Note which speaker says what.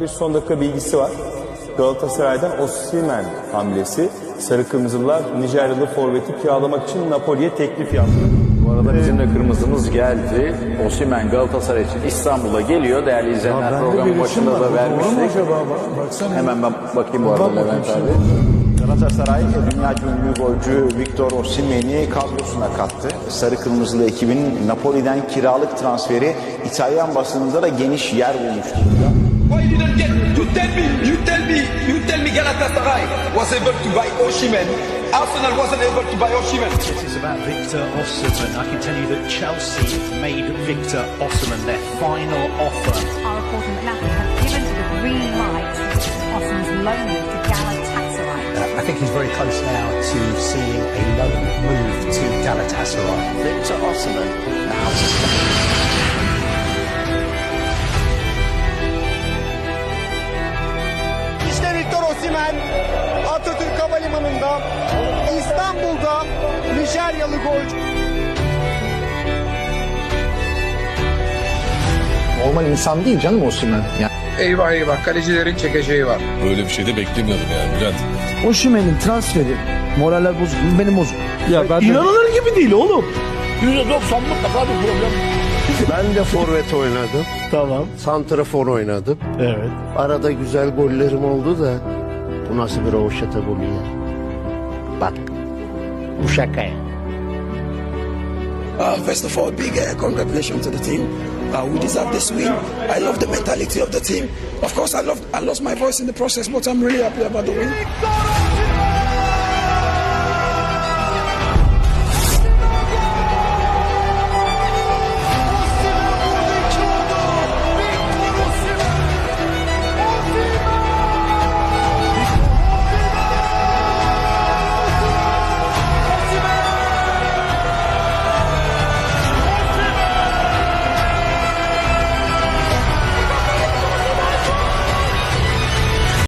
Speaker 1: Bir son dakika bilgisi var. Galatasaray'dan Osimhen hamlesi. Sarı Kırmızılılar Nijeryalı forveti kiralamak için Napoli'ye teklif yaptı.
Speaker 2: Bu arada bizim de kırmızımız geldi. Osimhen Galatasaray için İstanbul'a geliyor. Değerli izleyenler
Speaker 3: bende
Speaker 2: programın
Speaker 3: bir
Speaker 2: başında
Speaker 3: var.
Speaker 2: da
Speaker 3: Bu doğru mu
Speaker 2: vermiştik.
Speaker 3: acaba? Bak- baksana.
Speaker 2: Hemen ben bakayım bu arada
Speaker 3: Bak bakayım
Speaker 2: Levent abi. Galatasaray dünya ünlü golcü Victor Osimhen'i kadrosuna kattı. Sarı Kırmızılı ekibin Napoli'den kiralık transferi İtalyan basınında da geniş yer bulmuş durumda.
Speaker 4: Why you didn't get? You tell me. You tell me. You tell me Galatasaray was able to buy Osimhen. Arsenal wasn't able to buy Osimhen.
Speaker 5: It is about Victor Osimhen. I can tell you that Chelsea made Victor Osimhen their final offer.
Speaker 6: Our reporting that Napoli have given the green light to Osman's loan to Galatasaray.
Speaker 5: Uh, I think he's very close now to seeing a loan move to Galatasaray.
Speaker 2: Victor Osimhen now
Speaker 7: Osimhen Atatürk Havalimanı'nda İstanbul'da Nijeryalı golcü.
Speaker 8: Normal insan değil canım Osimhen. Yani
Speaker 9: Eyvah eyvah kalecilerin çekeceği var.
Speaker 10: Böyle bir şey de beklemiyordum yani Bülent.
Speaker 3: Osimhen'in transferi moraller bozuk. Benim bozuk.
Speaker 1: Ya ben de-
Speaker 3: İnanılır gibi değil oğlum.
Speaker 11: Ben de forvet oynadım.
Speaker 3: Tamam.
Speaker 11: Santrafor oynadım.
Speaker 3: Evet.
Speaker 11: Arada güzel gollerim oldu da bu nasıl bir roşata golü ya? Bak bu şaka ya.
Speaker 4: Uh, first of all, big uh, congratulations to the team. Uh, we deserve this win. I love the mentality of the team. Of course, I love I lost my voice in the process, but I'm really happy about the win.
Speaker 7: Victor Osimhen